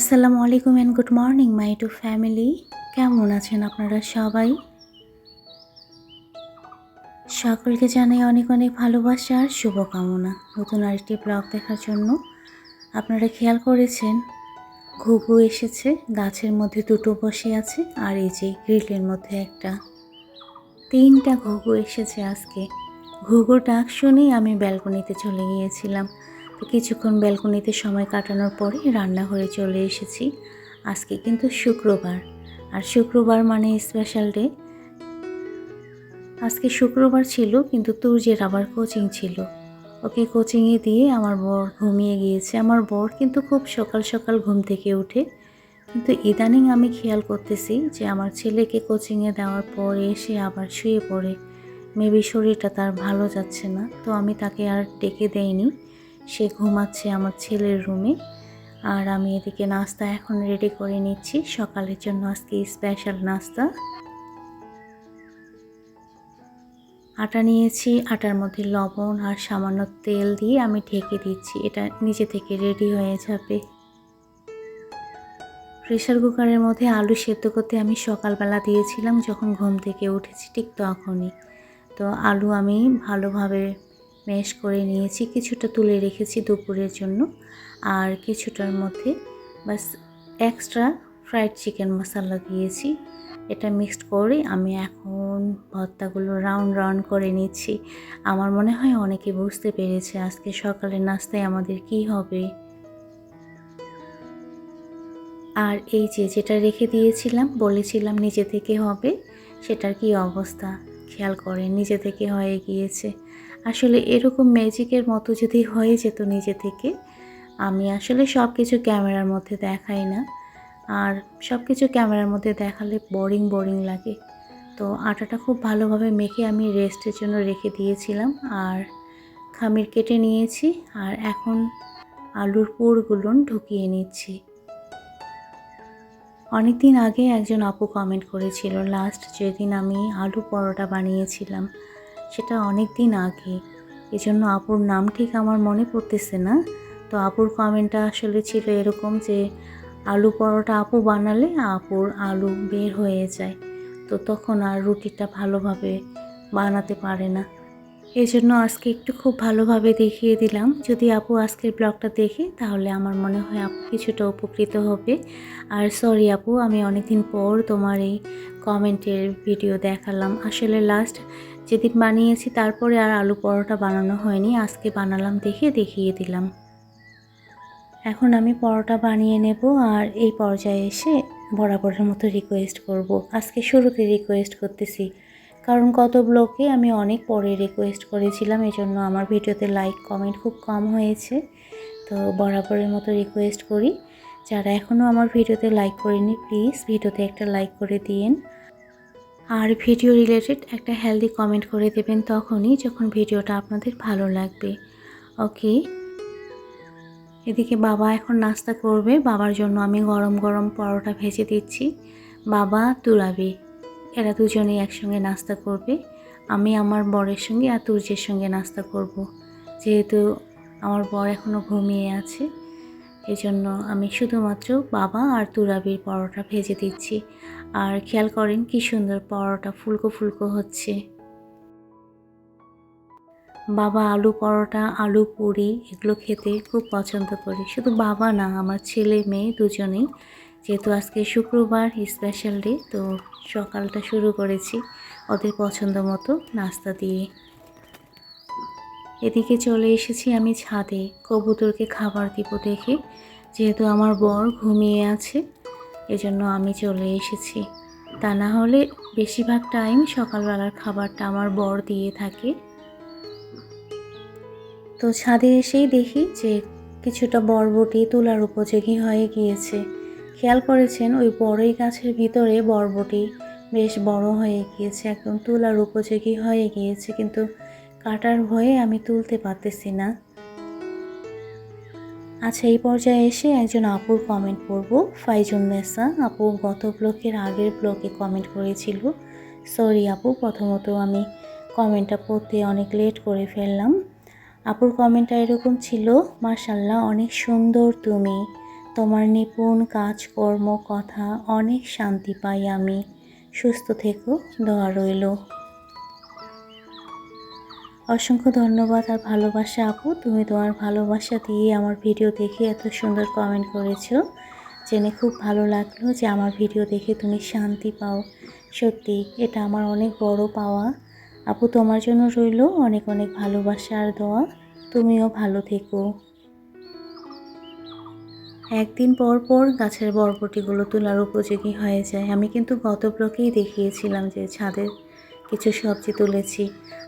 আসসালামু আলাইকুম and good morning my to family কেমন আছেন আপনারা সবাই? সকলকে জানাই অনেক অনেক ভালোবাসা আর শুভকামনা। নতুন আরেকটি ব্লগ দেখার জন্য আপনারা খেয়াল করেছেন, ঘুঘু এসেছে, গাছের মধ্যে দুটো বসে আছে, আর এই যে গ্রিলের মধ্যে একটা। তিনটা ঘুঘু এসেছে আজকে। ঘুঘুর ডাক শুনেই আমি ব্যালকনিতে চলে গিয়েছিলাম। কিছুক্ষণ ব্যালকনিতে সময় কাটানোর পরে রান্নাঘরে চলে এসেছি। আজকে কিন্তু শুক্রবার। আর শুক্রবার মানে স্পেশাল ডে আজকে শুক্রবার ছিল, কিন্তু তুর্যের আবার কোচিং ছিল। ওকে কোচিংয়ে দিয়ে আমার বর ঘুমিয়ে গিয়েছে। আমার বর কিন্তু খুব সকাল সকাল ঘুম থেকে উঠে। কিন্তু ইদানিং আমি খেয়াল করতেছি যে আমার ছেলেকে কোচিংয়ে দেওয়ার পরে এসে আবার শুয়ে পড়ে। মেবি শরীরটা তার ভালো যাচ্ছে না, তো আমি তাকে আর ডেকে দেইনি। সে ঘুমাচ্ছে আমার ছেলের রুমে আর আমি এদিকে নাস্তা এখন রেডি করে নিচ্ছি। সকালের জন্য আজকে স্পেশাল নাস্তা। আটা নিয়েছি, আটার মধ্যে লবণ আর সামান্য তেল দিয়ে আমি ঢেকে দিচ্ছি। এটা নিজে থেকে রেডি হয়ে যাবে। প্রেশার কুকারের মধ্যে আলু সেদ্ধ করতে আমি সকালবেলা দিয়েছিলাম। যখন ঘুম থেকে উঠেছি ঠিক তখনই। তো আলু আমি ভালোভাবে ম্যাশ করে নিয়েছি, কিছুটা তুলে রেখেছি দুপুরের জন্য। আর কিছুটার মধ্যে বাস এক্সট্রা ফ্রাইড চিকেন মশলা দিয়েছি। এটা মিক্সড করে আমি এখন ভর্তাগুলো রাউন্ড রাউন্ড করে নিচ্ছি। আমার মনে হয় অনেকে বুঝতে পেরেছে আজকে সকালের নাস্তায় আমাদের কি হবে। আর এই যে যেটা রেখে দিয়েছিলাম, বলেছিলাম নিজে থেকে হবে, সেটার কি অবস্থা? খেয়াল করে নিজে থেকে হয়ে গিয়েছে। আসলে এরকম ম্যাজিকের মতো যদি হয়ে যেত নিজে থেকে, আমি আসলে সব কিছু ক্যামেরার মধ্যে দেখাই না। আর সব কিছু ক্যামেরার মধ্যে দেখালে বোরিং বোরিং লাগে। তো আটাটা খুব ভালোভাবে মেখে আমি রেস্টের জন্য রেখে দিয়েছিলাম আর খামির কেটে নিয়েছি আর এখন আলুর পুরগুলো ঢুকিয়ে নিচ্ছি। অনেক দিন আগে একজন আপু কমেন্ট করেছিল লাস্ট যেদিন আমি আলু পরোটা বানিয়েছিলাম সেটা অনেক দিন আগে। এজন্য আপুর নাম ঠিক আমার মনে পড়তেছে না। তো আপুর কমেন্টটা আসলে ছিল এরকম যে, আলু পরোটা আপু বানালে আপুর আলু বের হয়ে যায়। তো তখন আর রুটিটা ভালোভাবে বানাতে পারে না। এই জন্য আজকে একটু খুব ভালোভাবে দেখিয়ে দিলাম। যদি আপু আজকের ব্লগটা দেখে, তাহলে আমার মনে হয় আপু কিছুটা উপকৃত হবে। আর সরি আপু, আমি অনেকদিন পর তোমার এই কমেন্টের ভিডিও দেখালাম। আসলে লাস্ট যেদিন বানিয়েছি তারপরে আর আলু পরোটা বানানো হয়নি, আজকে বানালাম দেখে দেখিয়ে দিলাম। এখন আমি পরোটা বানিয়ে নেব আর এই পর্যায়ে এসে বরাবরের মতো রিকোয়েস্ট করব। আজকে শুরুতে রিকোয়েস্ট করতেছি, কারণ কত ব্লগে আমি অনেক পরে রিকোয়েস্ট করেছিলাম এই জন্য আমার ভিডিওতে লাইক কমেন্ট খুব কম হয়েছে। তো বরাবরের মতো রিকোয়েস্ট করি। যারা এখনও আমার ভিডিওতে লাইক করেনি প্লিজ ভিডিওতে একটা লাইক করে দিন আর ভিডিও রিলেটেড একটা হেলদি কমেন্ট করে দেবেন তখনই যখন ভিডিওটা আপনাদের ভালো লাগবে। ওকে এদিকে বাবা এখন নাস্তা করবে। বাবার জন্য আমি গরম গরম পরোটা ভেজে দিচ্ছি। বাবা তুলাবি এরা দুজনেই একসঙ্গে নাস্তা করবে। আমি আমার বরের সঙ্গে আর তুর্যের সঙ্গে নাস্তা করব। যেহেতু আমার বর এখনও ঘুমিয়ে আছে, এজন্য আমি শুধুমাত্র বাবা আর তুরাবির পরোটা ভেজে দিচ্ছি। আর খেয়াল করেন কি সুন্দর পরোটা ফুলকো ফুলকো হচ্ছে। বাবা আলু পরোটা, আলু পুরি এগুলো খেতে খুব পছন্দ করি। শুধু বাবা না, আমার ছেলে মেয়ে দুজনেই। যেহেতু আজকে শুক্রবার স্পেশাল ডে তো সকালটা শুরু করেছি ওদের পছন্দ মতো নাস্তা দিয়ে। এদিকে চলে এসেছি আমি ছাদে। কবুতরকে খাবার দিব দেখে। যেহেতু আমার বর ঘুমিয়ে আছে এজন্য আমি চলে এসেছি। তা না হলে বেশিরভাগ টাইম সকালবেলার খাবারটা আমার বর দিয়ে থাকে। তো ছাদে এসেই দেখি যে কিছুটা বরবটি তোলার উপযোগী হয়ে গিয়েছে। খেয়াল করেছেন, ওই বড়ই গাছের ভিতরে বরবটি বেশ বড় হয়ে গিয়েছে, একদম তোলার উপযোগী হয়ে গিয়েছে, কিন্তু কাটার ভয়ে আমি তুলতে পারতেছি না। আচ্ছা এই পর্যায়ে এসে একজন আপুর কমেন্ট পড়ব। ফাইজুন্নেসা আপু গত ব্লকের আগের ব্লকে কমেন্ট করেছিল। সরি আপু, প্রথমত আমি কমেন্টটা পড়তে অনেক লেট করে ফেললাম। আপুর কমেন্টটা এরকম ছিল মার্শাল্লাহ অনেক সুন্দর তুমি। তোমার নিপুণ কাজকর্ম, কথা, অনেক শান্তি পাই আমি। সুস্থ থেকো, দোয়া রইল। অসংখ্য ধন্যবাদ আর ভালোবাসা, আপু। তুমি তোমার ভালোবাসা দিয়ে আমার ভিডিও দেখে এত সুন্দর কমেন্ট করেছ। জেনে খুব ভালো লাগল যে আমার ভিডিও দেখে তুমি শান্তি পাও। সত্যি, এটা আমার অনেক বড় পাওয়া। আপু, তোমার জন্য রইল অনেক অনেক ভালোবাসা আর দোয়া। তুমিও ভালো থেকো। একদিন পর পর গাছের বরবটিগুলো তোলার উপযোগী হয়ে যায়। আমি কিন্তু গত ব্লকেই দেখিয়েছিলাম যে ছাদে কিছু সবজি তুলেছি।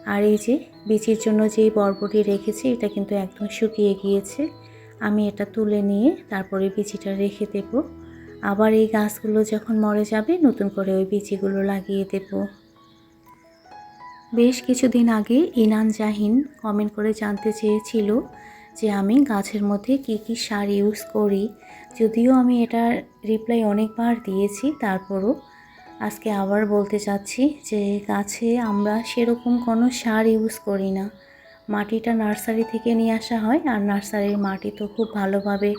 আর এই যে বিচির জন্য যেই বরবটি রেখেছি, এটা কিন্তু একদম শুকিয়ে গিয়েছে। আমি এটা তুলে নিয়ে তারপরে বিচিটা রেখে দেব। আবার এই গাছগুলো যখন মরে যাবে, নতুন করে ওই বিচিগুলো লাগিয়ে দেব। বেশ কিছুদিন আগে ইনান জাহিন কমেন্ট করে জানতে চেয়েছিল যে আমি গাছের মধ্যে কি কি সার ইউজ করি। যদিও আমি এটার রিপ্লাই অনেকবার দিয়েছি, তারপরও আজকে আবার বলতে চাচ্ছি যে গাছে আমরা সেরকম কোনো সার ইউজ করি না। মাটিটা নার্সারি থেকে নিয়ে আসা হয় আর নার্সারির মাটি তো খুব ভালোভাবে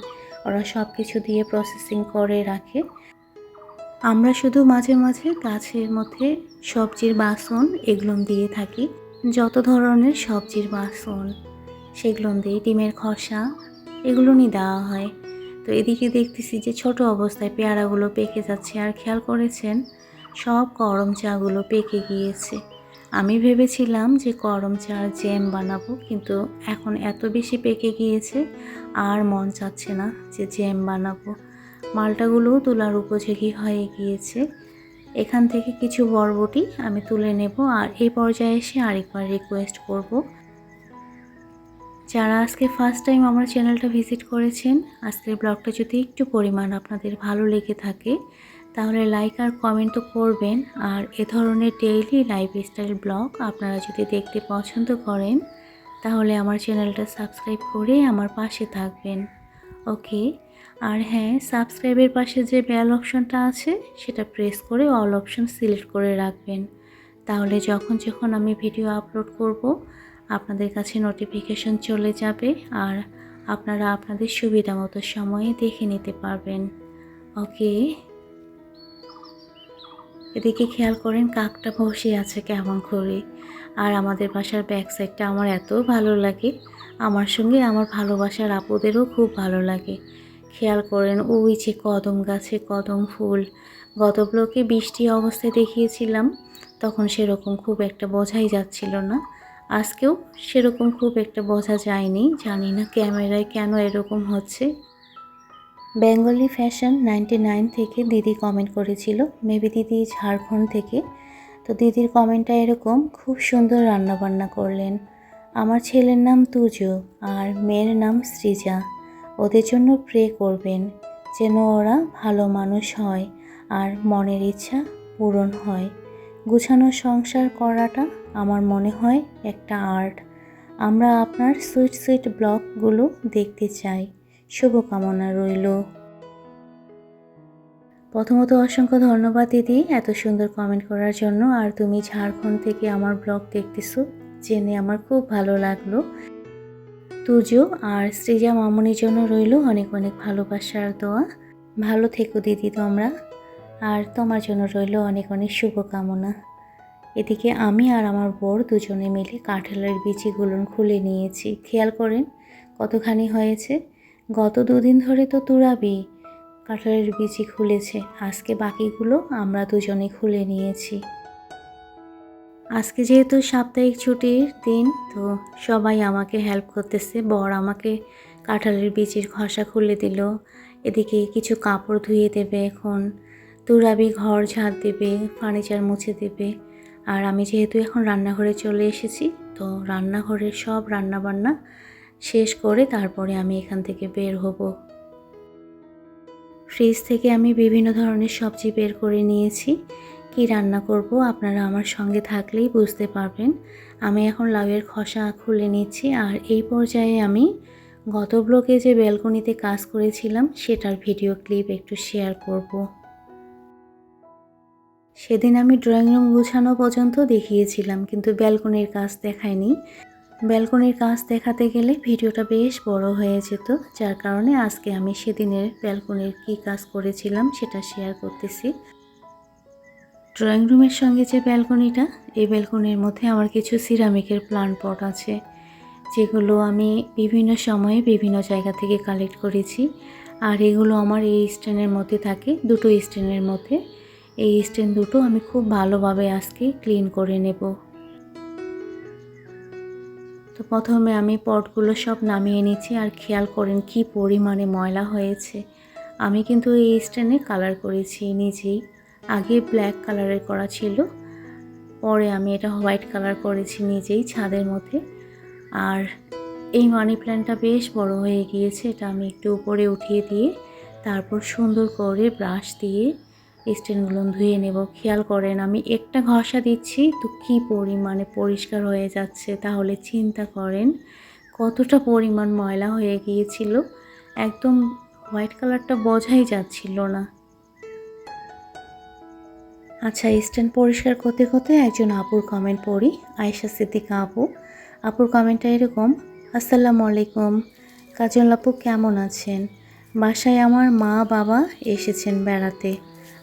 ওরা সব কিছু দিয়ে প্রসেসিং করে রাখে। আমরা শুধু মাঝে মাঝে গাছের মধ্যে সবজির বাসন এগুলো দিয়ে থাকি। যত ধরনের সবজির বাসন, সেগুলো দিয়ে ডিমের খসা নিয়ে দেওয়া হয়। তো এদিকে দেখতেছি যে ছোট অবস্থায় পেয়ারাগুলো পেকে যাচ্ছে, আর খেয়াল করেছেন? সব করম চাগুলো পেকে গিয়েছে। আমি ভেবেছিলাম যে করম চার জ্যাম বানাবো, কিন্তু এখন এত বেশি পেকে গিয়েছে, আর মন চাচ্ছে না যে জ্যাম বানাবো। মালটাগুলোও তোলার উপযোগী হয়ে গিয়েছে। এখান থেকে কিছু বরবটি আমি তুলে নেব, আর এই পর্যায়ে এসে আরেকবার রিকোয়েস্ট করব। যারা আজকে ফার্স্ট টাইম আমার চ্যানেলটা ভিজিট করেছেন, আজকের ব্লগটা যদি একটু পরিমাণ আপনাদের ভালো লেগে থাকে তাহলে লাইক আর কমেন্ট তো করবেন। আর এ ধরনের ডেইলি লাইফস্টাইল ব্লগ আপনারা যদি দেখতে পছন্দ করেন, তাহলে আমার চ্যানেলটা সাবস্ক্রাইব করে আমার পাশে থাকবেন। ওকে আর হ্যাঁ সাবস্ক্রাইবের পাশে যে বেল অপশনটা আছে, সেটা প্রেস করে অল অপশন সিলেক্ট করে রাখবেন। তাহলে যখন যখন আমি ভিডিও আপলোড করব, আপনাদের কাছে নোটিফিকেশন চলে যাবে আর আপনারা আপনাদের সুবিধা মতো সময়ে দেখে নিতে পারবেন। ওকে এদিকে খেয়াল করেন কাকটা বসে আছে কেমন করে। আর আমাদের বাসার ব্যাক সাইডটা আমার এত ভালো লাগে। আমার সঙ্গে আমার ভালোবাসার আপুদেরও খুব ভালো লাগে। খেয়াল করেন, ওই যে কদম গাছে কদম ফুল। গত ব্লকে বৃষ্টি অবস্থায় দেখিয়েছিলাম, তখন সেরকম খুব একটা বোঝাই যাচ্ছিল না। আজকেও সেরকম খুব একটা বোঝা যায়নি, জানি না ক্যামেরায় কেন এরকম হচ্ছে। বেঙ্গলি ফ্যাশন নাইনটি নাইন থেকে দিদি কমেন্ট করেছিল মেবি দিদি ঝাড়খণ্ড থেকে। তো দিদির কমেন্টটা এরকম, খুব সুন্দর রান্নাবান্না করলেন। আমার ছেলের নাম তুজো আর মেয়ের নাম সৃজা। ওদের জন্য প্রে করবেন, যেন ওরা ভালো মানুষ হয় আর মনের ইচ্ছা পূরণ হয়। গুছানো সংসার করাটা আমার মনে হয় একটা আর্ট আমরা আপনার সুইট সুইট ব্লগগুলো দেখতে চাই। শুভকামনা রইল। প্রথমত অসংখ্য ধন্যবাদ দিদি এত সুন্দর কমেন্ট করার জন্য। আর তুমি ঝাড়খণ্ড থেকে আমার ব্লগ দেখতেছো, জেনে আমার খুব ভালো লাগল। তুজো আর শ্রীজা মামনির জন্য রইল অনেক অনেক ভালোবাসার দোয়া। ভালো থেকো দিদি তোমরা। আর তোমার জন্য রইল অনেক অনেক শুভকামনা। এদিকে আমি আর আমার বর দুজনে মিলে কাঁঠালের বিচিগুলো খুলে নিয়েছি। খেয়াল করেন কতখানি হয়েছে। গত দুদিন ধরে তো তুরাবি কাঁঠালের বিচি খুলেছে, আজকে বাকিগুলো আমরা দুজনে খুলে নিয়েছি। আজকে যেহেতু সাপ্তাহিক ছুটির দিন, তো সবাই আমাকে হেল্প করতেছে, বর আমাকে কাঁঠালের বিচির খসা খুলে দিল, এদিকে কিছু কাপড় ধুয়ে দেবে এখন তুরাবি ঘর ঝাড় দেবে ফার্নিচার মুছে দেবে, আর আমি যেহেতু এখন রান্নাঘরে চলে এসেছি, তো রান্নাঘরের সব রান্নাবান্না শেষ করে তারপরে আমি এখান থেকে বের হব। ফ্রিজ থেকে আমি বিভিন্ন ধরনের সবজি বের করে নিয়েছি। কি রান্না করব আপনারা আমার সঙ্গে থাকলেই বুঝতে পারবেন। আমি এখন লাউয়ের খসা খুলে নিচ্ছি আর এই পর্যায়ে আমি গত ব্লকে যে ব্যালকনিতে কাজ করেছিলাম সেটার ভিডিও ক্লিপ একটু শেয়ার করব। সেদিন আমি ড্রয়িং রুম গুছানো পর্যন্ত দেখিয়েছিলাম কিন্তু ব্যালকনির কাজ দেখায়নি। ব্যালকনির কাজ দেখাতে গেলে ভিডিওটা বেশ বড় হয়ে যেত, যার কারণে আজকে আমি সেদিনের ব্যালকনির কী কাজ করেছিলাম সেটা শেয়ার করতেছি। ড্রয়িং রুমের সঙ্গে যে ব্যালকনিটা, এই ব্যালকনির মধ্যে আমার কিছু সিরামিকের প্লান্ট পট আছে, যেগুলো আমি বিভিন্ন সময়ে বিভিন্ন জায়গা থেকে কালেক্ট করেছি। আর এগুলো আমার এই স্ট্যান্ডের মধ্যে থাকে, দুটো স্ট্যান্ডের মধ্যে। এই স্ট্যান্ড দুটো আমি খুব ভালোভাবে আজকে ক্লিন করে নেব। তো প্রথমে আমি পটগুলো সব নামিয়ে নিচ্ছি আর খেয়াল করেন কি পরিমাণে ময়লা হয়েছে। আমি কিন্তু এই স্ট্যান্ডে কালার করেছি নিজেই। আগে ব্ল্যাক কালারের করা ছিল, পরে আমি এটা হোয়াইট কালার করেছি নিজেই ছাদের মধ্যে। আর এই মানি প্ল্যান্টটা বেশ বড় হয়ে গিয়েছে, এটা আমি একটু উপরে উঠিয়ে দিয়ে তারপর সুন্দর করে ব্রাশ দিয়ে স্ট্যান্ডগুলো ধুয়ে নেব, খেয়াল করেন আমি একটা ঘষা দিচ্ছি, তো কী পরিমাণে পরিষ্কার হয়ে যাচ্ছে তাহলে চিন্তা করেন। কতটা পরিমাণ ময়লা হয়ে গিয়েছিল, একদম হোয়াইট কালারটা বোঝাই যাচ্ছিল না। আচ্ছা স্ট্যান্ড পরিষ্কার করতে করতে একজন আপুর কমেন্ট পড়ি, আয়েশা সিদ্দিকা আপু। আপুর কমেন্টটা এরকম, আসসালামু আলাইকুম, কাজল আপু কেমন আছেন? বাসায় আমার মা বাবা এসেছেন বেড়াতে।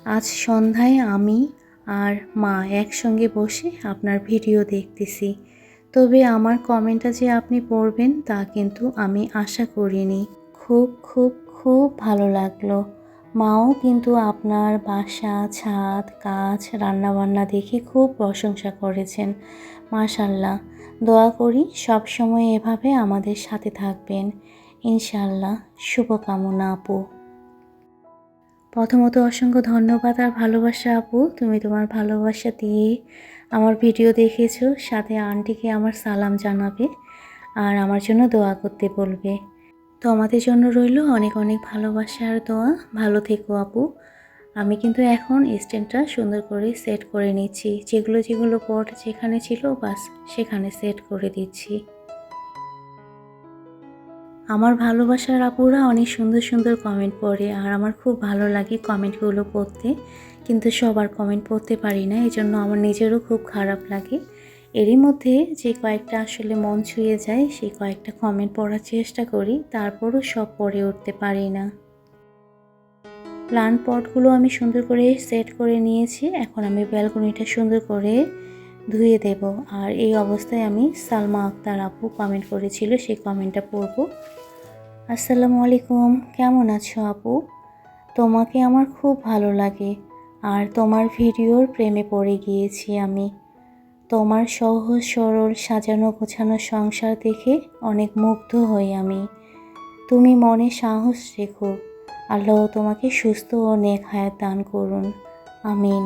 আজ সন্ধ্যায় আমি আর মা একসঙ্গে বসে আপনার ভিডিও দেখতেছি। তবে আমার কমেন্টটা যে আপনি পড়বেন তা কিন্তু আমি আশা করিনি। খুব খুব খুব ভালো লাগল। মাও কিন্তু আপনার বাসা, ছাদ কাজ রান্নাবান্না দেখে খুব প্রশংসা করেছেন। মাশাল্লাহ। দোয়া করি সব সময় এভাবে আমাদের সাথে থাকবেন। ইনশাল্লাহ। শুভকামনা আপু। প্রথমত অসংখ্য ধন্যবাদ আর ভালোবাসা, আপু। তুমি তোমার ভালোবাসা দিয়ে আমার ভিডিও দেখেছ, সাথে আন্টিকে আমার সালাম জানাবে আর আমার জন্য দোয়া করতে বলবে। তো আমাদের জন্য রইল অনেক অনেক ভালোবাসা আর দোয়া। ভালো থেকো, আপু। আমি কিন্তু এখন স্ট্যান্ডটা সুন্দর করে সেট করে নিচ্ছি। যেগুলো যেগুলো পট যেখানে ছিল, বাস সেখানে সেট করে দিচ্ছি। আমার ভালোবাসার আপুরা অনেক সুন্দর সুন্দর কমেন্ট পড়ে, আর আমার খুব ভালো লাগে কমেন্টগুলো পড়তে। কিন্তু সবার কমেন্ট পড়তে পারি না এই জন্য আমার নিজেরও খুব খারাপ লাগে। এরই মধ্যে যে কয়েকটা আসলে মন ছুঁয়ে যায়, সেই কয়েকটা কমেন্ট পড়ার চেষ্টা করি, তারপরও সব পড়ে উঠতে পারি না। প্লান্ট পটগুলো আমি সুন্দর করে সেট করে নিয়েছি, এখন আমি ব্যালকনিটা সুন্দর করে ধুয়ে দেব। আর এই অবস্থায় আমি সালমা আক্তার আপু কমেন্ট করেছিল, সেই কমেন্টটা পড়ব। আসসালামু আলাইকুম, কেমন আছো আপু? তোমাকে আমার খুব ভালো লাগে, আর তোমার ভিডিওর প্রেমে পড়ে গিয়েছি আমি। তোমার সহজ, সরল, সাজানো, গোছানো সংসার দেখে অনেক মুগ্ধ হই আমি। তুমি মনে সাহস রেখো, আল্লাহ তোমাকে সুস্থ ও নেক হায়াত দান করুন। আমিন।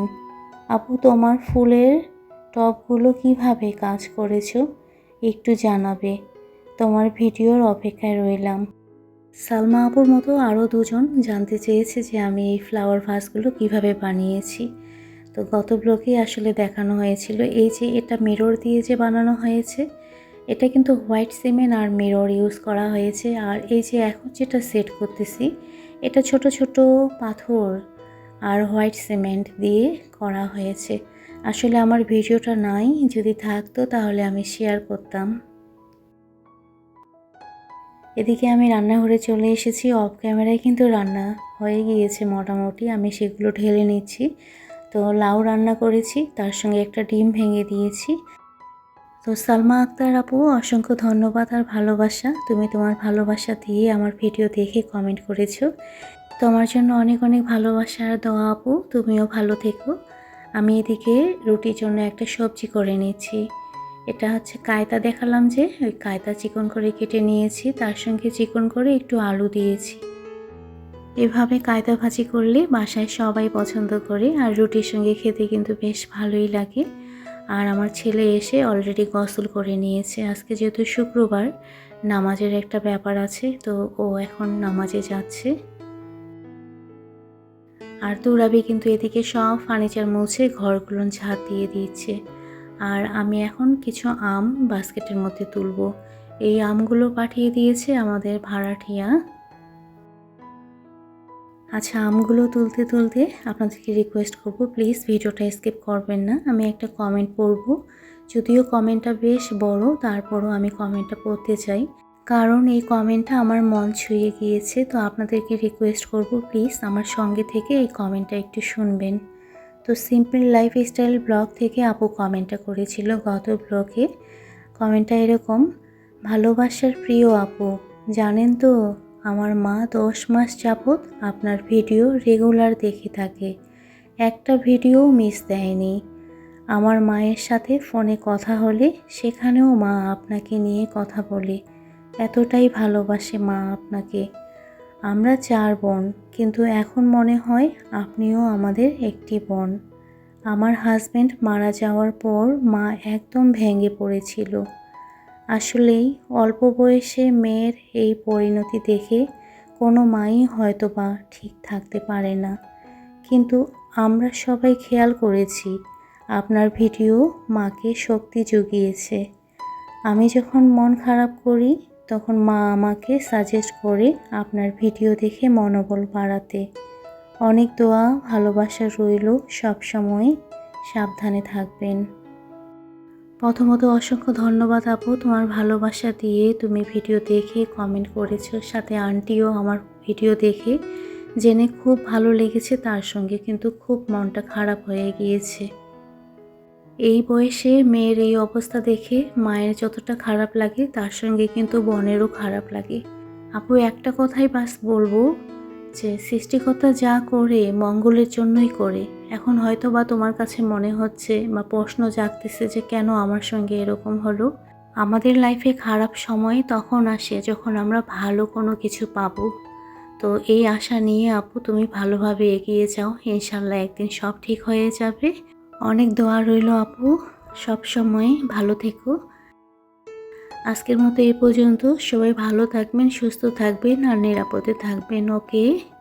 আপু, তোমার ফুলের টবগুলো কীভাবে কাজ করেছ? একটু জানাবে। তোমার ভিডিওর অপেক্ষায় রইলাম। সালমা আপুর মতো আরও দুজন জানতে চেয়েছে যে আমি এই ফ্লাওয়ার ভাসগুলো কীভাবে বানিয়েছি। তো গত ব্লকে আসলে দেখানো হয়েছিল, এই যে এটা মিরর দিয়ে যে বানানো হয়েছে, এটা কিন্তু হোয়াইট সিমেন্ট আর মিরর ইউজ করা হয়েছে। আর এই যে এখন যেটা সেট করতেছি, এটা ছোট ছোট পাথর আর হোয়াইট সিমেন্ট দিয়ে করা হয়েছে। আসলে আমার ভিডিওটা নাই, যদি থাকতো তাহলে আমি শেয়ার করতাম। এদিকে আমি রান্নাঘরে চলে এসেছি অফ ক্যামেরায় কিন্তু রান্না হয়ে গিয়েছে মোটামুটি, আমি সেগুলো ঢেলে নিচ্ছি। তো লাউ রান্না করেছি, তার সঙ্গে একটা ডিম ভেঙে দিয়েছি। তো সালমা আক্তার আপু, অসংখ্য ধন্যবাদ আর ভালোবাসা। তুমি তোমার ভালোবাসা দিয়ে আমার ভিডিও দেখে কমেন্ট করেছ। তোমার জন্য অনেক অনেক ভালোবাসা আর দোয়া আপু, তুমিও ভালো থেকো। আমি এদিকে রুটির জন্য একটা সবজি করে নিচ্ছি এটা হচ্ছে কায়তা দেখালাম যে, ওই কায়তা চিকন করে কেটে নিয়েছি, তার সঙ্গে চিকন করে একটু আলু দিয়েছি। এভাবে কায়দা ভাজি করলে বাসায় সবাই পছন্দ করে আর রুটির সঙ্গে খেতে কিন্তু বেশ ভালোই লাগে। আর আমার ছেলে এসে অলরেডি গসল করে নিয়েছে। আজকে যেহেতু শুক্রবার, নামাজের একটা ব্যাপার আছে, তো ও এখন নামাজে যাচ্ছে। আর তুরাবি কিন্তু এদিকে সব ফার্নিচার মুছে ঘরগুলো ঝাড় দিয়ে দিচ্ছে। আর আমি এখন কিছু আম বাস্কেটের মধ্যে তুলব। এই আমগুলো পাঠিয়ে দিয়েছে আমাদের ভাড়াটিয়া। আচ্ছা আমগুলো তুলতে তুলতে আপনাদেরকে রিকোয়েস্ট করব প্লিজ ভিডিওটা স্কিপ করবেন না। আমি একটা কমেন্ট পড়ব। যদিও কমেন্টটা বেশ বড়, তারপরও আমি কমেন্টটা পড়তে চাই। কারণ এই কমেন্টটা আমার মন ছুঁয়ে গিয়েছে, তো আপনাদেরকে রিকোয়েস্ট করব প্লিজ আমার সঙ্গে থেকে এই কমেন্টটা একটু শুনবেন। তো সিম্পল লাইফ স্টাইল ব্লগ থেকে আপু কমেন্টটা করেছিল, গত ব্লগে কমেন্টটা এরকম, ভালোবাসার প্রিয় আপু, জানেন তো আমার মা দশ মাস যাবৎ আপনার ভিডিও রেগুলার দেখে থাকে, একটা ভিডিও মিস দেয়নি। আমার মায়ের সাথে ফোনে কথা হলে সেখানেও মা আপনাকে নিয়ে কথা বলে এতটাই ভালোবাসে মা আপনাকে। আমরা চার বোন, কিন্তু এখন মনে হয় আপনিও আমাদের একটি বোন। আমার হাজব্যান্ড মারা যাওয়ার পর মা একদম ভেঙে পড়েছিল। আসলেই অল্প বয়সে মেয়ের এই পরিণতি দেখে কোনো মাই হয়তো বা ঠিক থাকতে পারে না। কিন্তু আমরা সবাই খেয়াল করেছি, আপনার ভিডিও মাকে শক্তি জুগিয়েছে। আমি যখন মন খারাপ করি তখন মা আমাকে সাজেস্ট করে আপনার ভিডিও দেখে মনোবল বাড়াতে। অনেক দোয়া, ভালোবাসা রইল সবসময় সাবধানে থাকবেন। প্রথমত অসংখ্য ধন্যবাদ আপু, তোমার ভালোবাসা দিয়ে তুমি ভিডিও দেখে কমেন্ট করেছ। সাথে আন্টিও আমার ভিডিও দেখে জেনে খুব ভালো লেগেছে, তার সঙ্গে কিন্তু খুব মনটা খারাপ হয়ে গিয়েছে। এই বয়সে মেয়ের এই অবস্থা দেখে মায়ের যতটা খারাপ লাগে, তার সঙ্গে কিন্তু বনেরও খারাপ লাগে। আপু, একটা কথাই বাস বলব যে, সৃষ্টিকর্তা যা করে, মঙ্গলের জন্যই করে। এখন হয়তো বা তোমার কাছে মনে হচ্ছে বা প্রশ্ন জাগতেছে যে, কেন আমার সঙ্গে এরকম হলো? আমাদের লাইফে খারাপ সময় তখন আসে যখন আমরা ভালো কোনো কিছু পাবো। তো এই আশা নিয়ে আপু, তুমি ভালোভাবে এগিয়ে যাও। ইনশাল্লাহ একদিন সব ঠিক হয়ে যাবে। অনেক দোয়া রইল আপু। সব সময় ভালো থেকো। আজকের মতো এই পর্যন্ত। সবাই ভালো থাকবেন, সুস্থ থাকবেন আর নিরাপদে থাকবেন, ওকে?